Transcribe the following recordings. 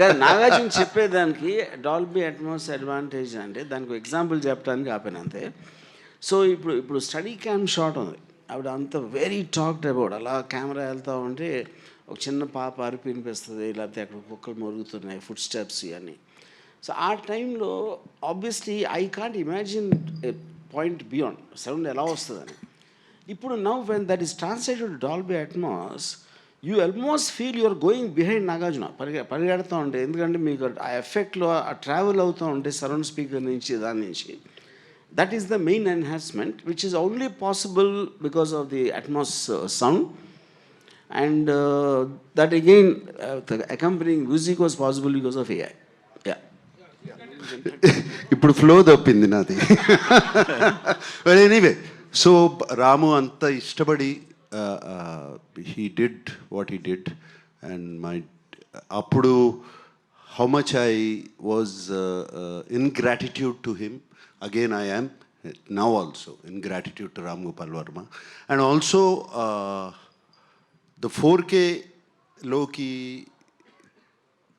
కానీ నాగార్జున చెప్పేదానికి Dolby Atmos advantage అంటే దానికి ఎగ్జాంపుల్ చెప్పడానికి ఆపాను అంతే. సో ఇప్పుడు ఇప్పుడు స్టడీ క్యామ్ షాట్ ఉంది. ఆవిడ అంత వెరీ టాక్డ్ అబౌట్ అలా కెమెరా వెళ్తూ ఉంటే ఒక చిన్న పాప అరిపి వినిపిస్తుంది లేకపోతే అక్కడ కుక్కలు మొరుగుతున్నాయి ఫుడ్ స్టెప్స్ ఇవన్నీ. సో ఆ టైంలో obviously I can't imagine point beyond sound ఎలా వస్తుందని. ఇప్పుడు now when that is translated Dolby Atmos you almost feel you're going behind Nagarjuna పరిగె పరిగెడుతూ ఉంటే ఎందుకంటే మీకు ఆ ఎఫెక్ట్లో ఆ ట్రావెల్ అవుతూ ఉంటే సరౌండ్ స్పీకర్ నుంచి దాని నుంచి. That is the main enhancement which is only possible because of the Atmos sound and that again accompanying music was possible because of AI ఇప్పుడు ఫ్లో తప్పింది నాది. ఎనీవే సో రాము అంత ఇష్టపడి he did what he did and my అప్పుడు how much I was in gratitude to him again I am now also in to Ram Gopal Varma and also the four కేలోకి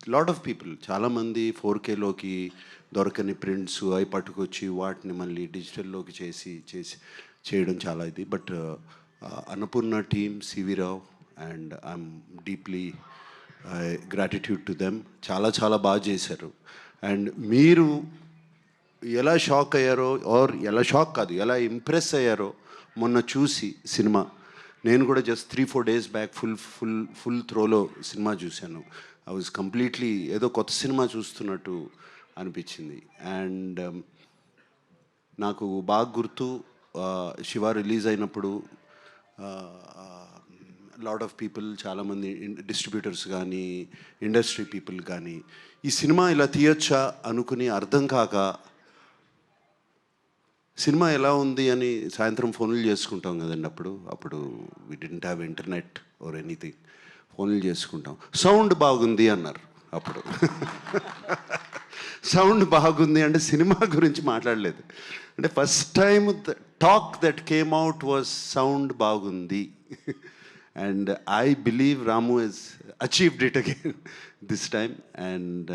lot of people చాలామంది four కేలోకి దొరకని prints అవి పట్టుకొచ్చి వాటిని మళ్ళీ డిజిటల్లోకి చేసి చేసి చేయడం చాలా ఇది. But Annapurna team CV Rao and I'm deeply gratitude to them చాలా చాలా బాగా చేశారు. అండ్ మీరు ఎలా షాక్ అయ్యారో ఆర్ ఎలా షాక్ కాదు ఎలా ఇంప్రెస్ అయ్యారో మొన్న చూసి సినిమా. నేను కూడా just three four days back full full full త్రోలో cinema చూశాను. ఐ వాజ్ కంప్లీట్లీ ఏదో కొత్త సినిమా చూస్తున్నట్టు అనిపించింది. అండ్ um, నాకు బాగా గుర్తు uh, శివ రిలీజ్ అయినప్పుడు లాట్ ఆఫ్ పీపుల్ చాలామంది డిస్ట్రిబ్యూటర్స్ కానీ ఇండస్ట్రీ పీపుల్ కానీ ఈ సినిమా ఇలా తీయొచ్చా అనుకుని అర్థం కాక సినిమా ఎలా ఉంది అని సాయంత్రం ఫోన్లు చేసుకుంటాం కదండి అప్పుడు. అప్పుడు we didn't have internet or anything ఫోన్లు చేసుకుంటాం. సౌండ్ బాగుంది అన్నారు అప్పుడు. సౌండ్ బాగుంది అంటే సినిమా గురించి మాట్లాడలేదు. అంటే first time talk that came out was sound బాగుంది. And I believe Ramu is achieved it again this time and